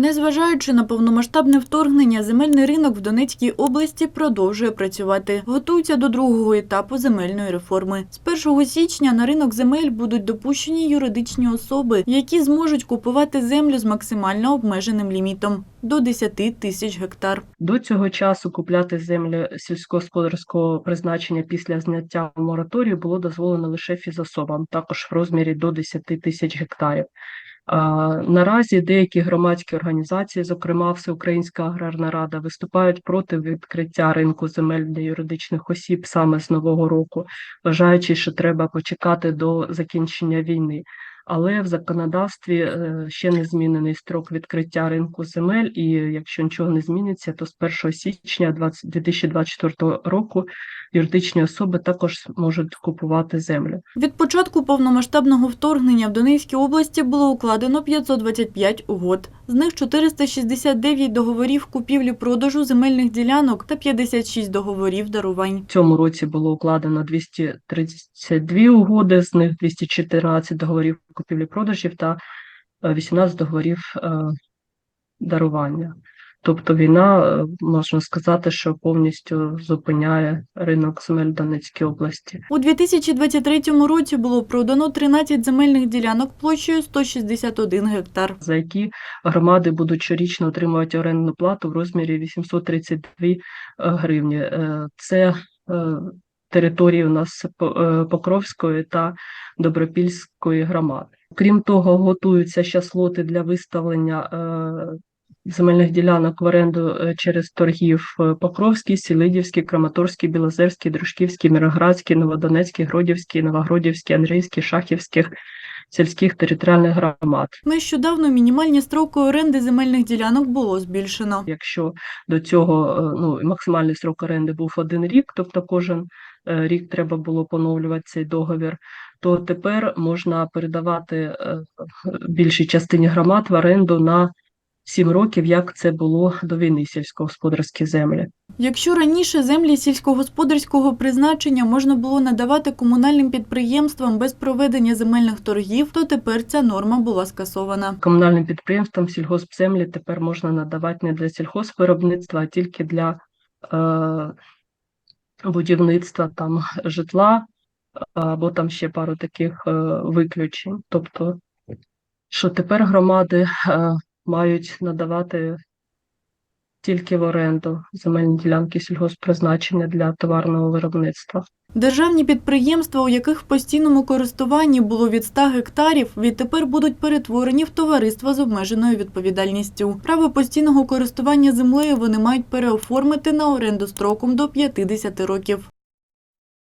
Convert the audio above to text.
Незважаючи на повномасштабне вторгнення, земельний ринок в Донецькій області продовжує працювати. Готується до другого етапу земельної реформи. З 1 січня на ринок земель будуть допущені юридичні особи, які зможуть купувати землю з максимально обмеженим лімітом до 10 тисяч гектар. До цього часу купляти землі сільськогосподарського призначення після зняття мораторію було дозволено лише фізособам, також в розмірі до 10 тисяч гектарів. Наразі деякі громадські організації, зокрема Всеукраїнська аграрна рада, виступають проти відкриття ринку земель для юридичних осіб саме з нового року, вважаючи, що треба почекати до закінчення війни. Але в законодавстві е, ще не змінений строк відкриття ринку земель, і якщо нічого не зміниться, то з 1 січня 20 2024 року юридичні особи також можуть купувати землю. Від початку повномасштабного вторгнення в Донецькій області було укладено 525 угод. З них 469 договорів купівлі-продажу земельних ділянок та 56 договорів дарувань. В цьому році було укладено 232 угоди, з них 214 договорів купівлі-продажів та е, 18 договорів е, дарування. Тобто війна, е, можна сказати, що повністю зупиняє ринок земель Донецькій області. У 2023 році було продано 13 земельних ділянок площею 161 гектар. за які громади будуть щорічно отримувати орендну плату в розмірі 832 е, гривні. Е, Це е, території у нас е, Покровської та Добропільської громади. Крім того, готуються ще слоти для виставлення е, земельних ділянок в оренду е, через торгів е, Покровський, Сілидівський, Краматорський, Білозерський, Дружківський, Мироградський, Новодонецький, Гродівський, Новогродівський, Андрійський, Шахівських сільських територіальних громад. Нещодавно мінімальні строки оренди земельних ділянок було збільшено. Якщо до цього е, ну, максимальний срок оренди був один рік, тобто кожен рік треба було поновлювати цей договір, то тепер можна передавати більшій частині громад в оренду на 7 років, як це було до війни сільськогосподарські землі. Якщо раніше землі сільськогосподарського призначення можна було надавати комунальним підприємствам без проведення земельних торгів, то тепер ця норма була скасована. Комунальним підприємствам сільгоспземлі тепер можна надавати не для сільхозвиробництва, а тільки для е, будівництва там житла або там ще пару таких е, виключень. Тобто, що тепер громади е, мають надавати тільки в оренду земельні ділянки сільгосппризначення для товарного виробництва. Державні підприємства, у яких в постійному користуванні було від 100 гектарів, відтепер будуть перетворені в товариства з обмеженою відповідальністю. Право постійного користування землею вони мають переоформити на оренду строком до 50 років.